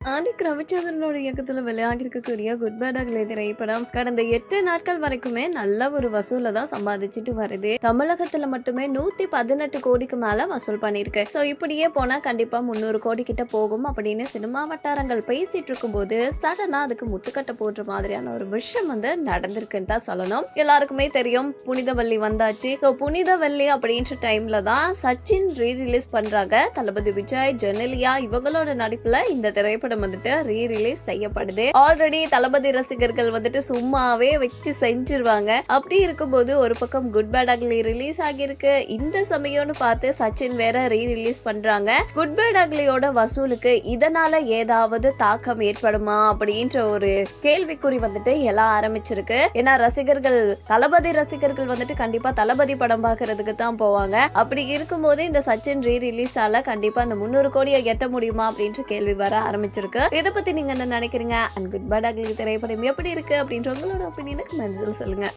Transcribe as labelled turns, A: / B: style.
A: ஆதிக் ரவிச்சந்திரனோட இயக்கத்தில் வெளியாகிருக்கக்கூடிய good bad அகலே திரைப்படம் கடந்த எட்டு நாட்கள் வரைக்குமே நல்ல ஒரு வசூலை தான் சம்பாதிச்சுட்டு வருது. தமிழகத்துல மட்டுமே நூத்தி பதினெட்டு கோடிக்கு மேல வசூல் பண்ணிருக்கு சோ இப்படியே போனா கண்டிப்பா முந்நூறு கோடி கிட்ட போகும் அப்படின்னு சினிமா வட்டாரங்கள் பேசிட்டு இருக்கும்போது சடனா அதுக்கு முட்டுக்கட்டை போடுற மாதிரியான ஒரு விஷயம் வந்து நடந்திருக்குன்னு தான் சொல்லணும். எல்லாருக்குமே தெரியும் புனிதவல்லி வந்தாச்சு. ஸோ புனிதவல்லி அப்படின்ற டைம்ல தான் சச்சின் ரீ ரிலீஸ் பண்றாங்க. தளபதி விஜய் ஜெனலியா இவங்களோட நடிப்புல இந்த திரைப்படம் வந்துட்டு ரீ ரிலீஸ் செய்யப்படுது. ஆல்ரெடி தளபதி ரசிகர்கள் வந்துட்டு சும்மாவே வச்சு செஞ்சிருவாங்க. அப்படி இருக்கும்போது ஒரு பக்கம் குட் பேட் அக்லி ரிலீஸ் ஆகியிருக்கு. இந்த சமயம்னு பார்த்து சச்சின் வேற ரீ ரிலீஸ் பண்றாங்க. குட் பேட் அக்லியோட வசூலுக்கு இதனால ஏதாவது தாக்கம் ஏற்படுமா அப்படின்ற ஒரு கேள்விக்குறி வந்துட்டு எல்லாம் ஆரம்பிச்சிருக்கு. ஏன்னா ரசிகர்கள் தளபதி ரசிகர்கள் வந்துட்டு கண்டிப்பா தளபதி படம் பார்க்கறதுக்கு தான் போவாங்க. அப்படி இருக்கும்போது இந்த சச்சின் ரீ ரிலீஸ் ஆல கண்டிப்பா அந்த முந்நூறு கோடியை எட்ட முடியுமா அப்படின்ற கேள்வி வர ஆரம்பிச்சிருக்கு இதை பத்தி நீங்க என்ன நினைக்கிறீங்க? அண்ட் குட் பட் அக்லி திரைப்படம் எப்படி இருக்கு அப்படின்ற உங்களோட ஒப்பீனியனுக்கு மனதில் சொல்லுங்க.